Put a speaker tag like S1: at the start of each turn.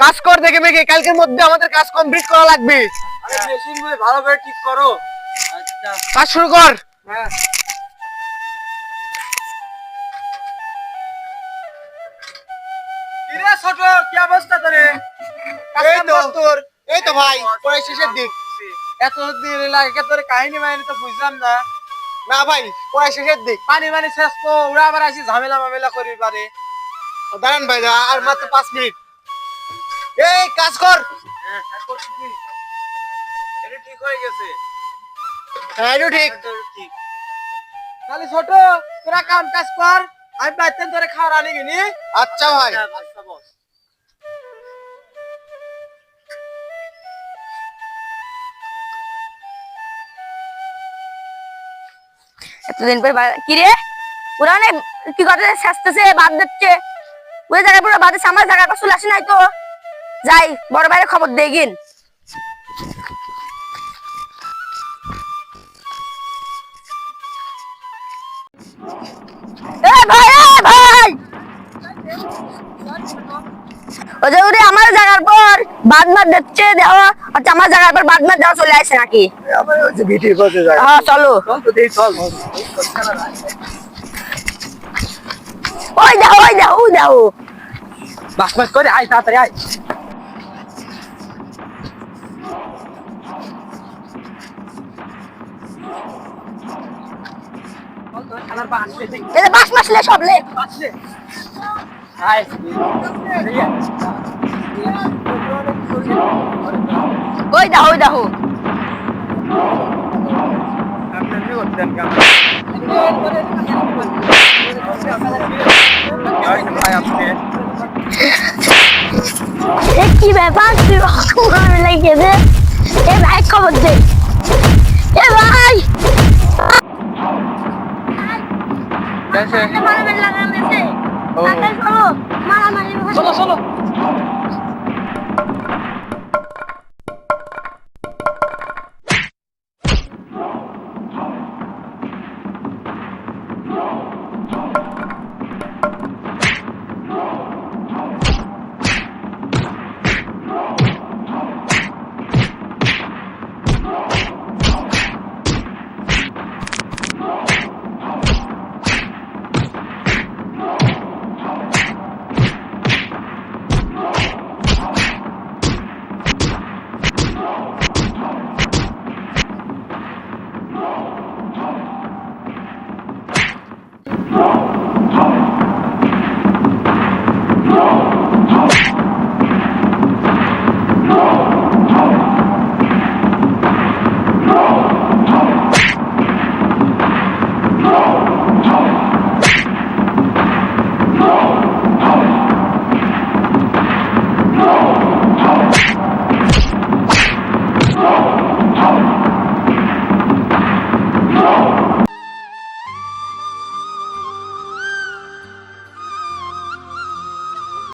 S1: কাজ কর দেখে মেঘে কালকের মধ্যে আমাদের কাজ কমপ্লিট করা লাগবে।
S2: আরে মেশিনগুলো ভালো করে ঠিক করো। আচ্ছা।
S1: কাজ শুরু কর।
S2: হ্যাঁ। ছোট কি অবস্থা তোর?
S1: এই তো। তোর এই তো ভাই পরে শেষের দিক।
S2: এত দিন লাগে তোর কাহিনী মাইনি তো বুঝলাম না।
S1: না ভাই পরে শেষের দিক।
S2: পানি মানে শেষ তো ওরা আবার আসি ঝামেলা মামেলা করি পারে
S1: দাঁড়ান ভাই আর মাত্র পাঁচ মিনিট। এই কাজ কর।
S2: হ্যাঁ করছি কি? এটা ঠিক হয়ে গেছে।
S1: হ্যাঁ ঠিক।
S2: তাহলে ছোট তোরা কাম কাজ কর আমি বাইতেন তোরে খাওয়ার আনি গিনি
S1: আচ্ছা ভাই।
S2: আচ্ছা বস।
S3: এতদিন পরে কি রে ওরা অনেক কি করতে শাস্তেছে বাদ দিচ্ছে? ওই জায়গায় পুরো বাদ আমার জায়গাটা চলে আসে নাই তো। যাই বড় বাইরে খবর দিয়ে গিন। আমার জায়গার পর বাদ মার দিচ্ছে দেওয়া আচ্ছা আমার জায়গার পর বাদ মার দেওয়া চলে আসে নাকি? হ্যাঁ চল। ওই দেখো ওই দেখো ওই দেখো
S2: বাস বাস করে আয় তাড়াতাড়ি আয়।
S3: যে বাস মাসলে সব লে। ওই দেখো ওই দেখো এ কি ব্যাপার তুই অসুবিধা লাগিয়ে দে। এ ভাই খবর দে। এ ভাই। মারামারি লাগানো মারামারি
S2: চলো
S3: চলো। No!